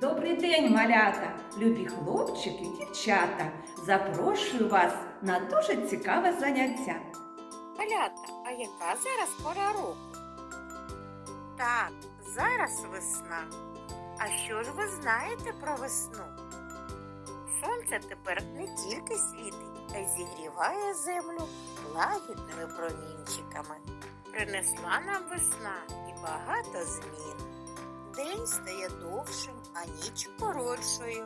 Добрий день, малята, любі хлопчики, дівчата. Запрошую вас на дуже цікаве заняття. Малята, а яка зараз пора року? Так, зараз весна. А що ж ви знаєте про весну? Сонце тепер не тільки світить, а й зігріває землю лагідними промінчиками. Принесла нам весна і багато змін. День стає довшим, а ніч коротшою.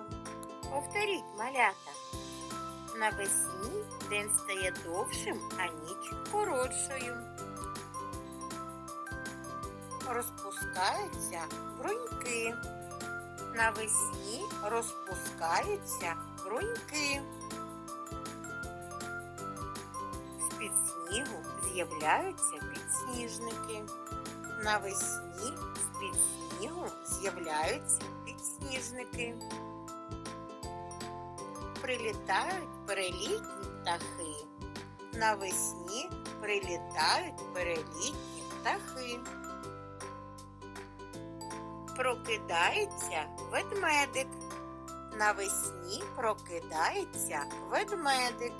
Повторіть, малята. Навесні день стає довшим, а ніч коротшою. Розпускаються бруньки. Навесні розпускаються бруньки. З-під снігу з'являються підсніжники. Навесні з-під снігу з'являються підсніжники прилітають перелітні птахи. Навесні прилітають перелітні птахи. Прокидається ведмедик. Навесні прокидається ведмедик.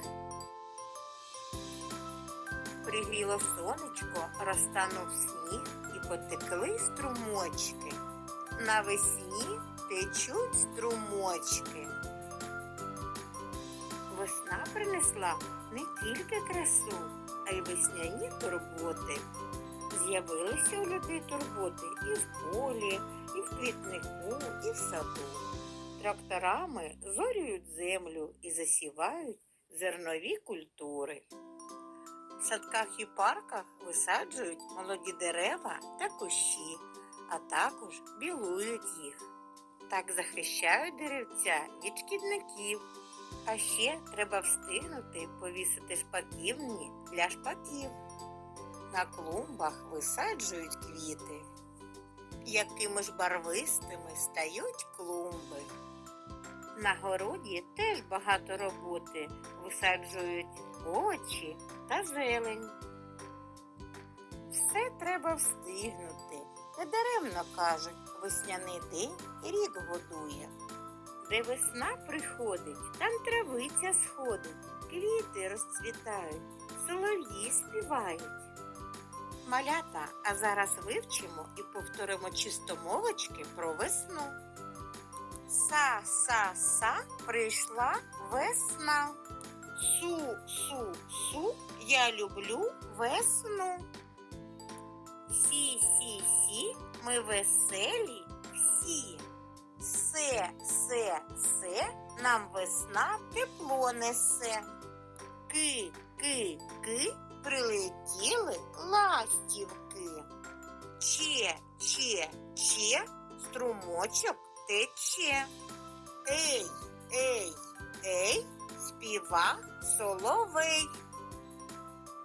Пригріло сонечко, розтанув сніг і потекли струмочки. Навесні течуть струмочки. Весна принесла не тільки красу, а й весняні турботи. З'явилися у людей турботи і в полі, і в квітнику, і в саду. Тракторами зорюють землю і засівають зернові культури. В садках і парках висаджують молоді дерева та кущі, також білують їх. Так захищають деревця від шкідників. А ще треба встигнути повісити шпаківні для шпаків. На клумбах висаджують квіти. Якими ж барвистими стають клумби. На городі теж багато роботи висаджують овочі та зелень. Все треба встигнути. Недаремно кажуть, весняний день рік годує. Де весна приходить, там травиця сходить, квіти розцвітають, солов'ї співають. Малята, а зараз вивчимо і повторимо чистомовочки про весну. Са-са-са прийшла весна. Су-су-су я люблю весну. Сі-сі-сі ми веселі всі. Се, се, се, нам весна тепло несе. Ки, ки, ки, прилетіли ластівки. Че, че, че, струмочок тече. Ей, ей, ей, співа соловей.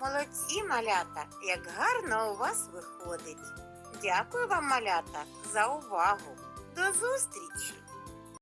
Молодці, малята, як гарно у вас виходить. Дякую вам, малята, за увагу. До зустрічі!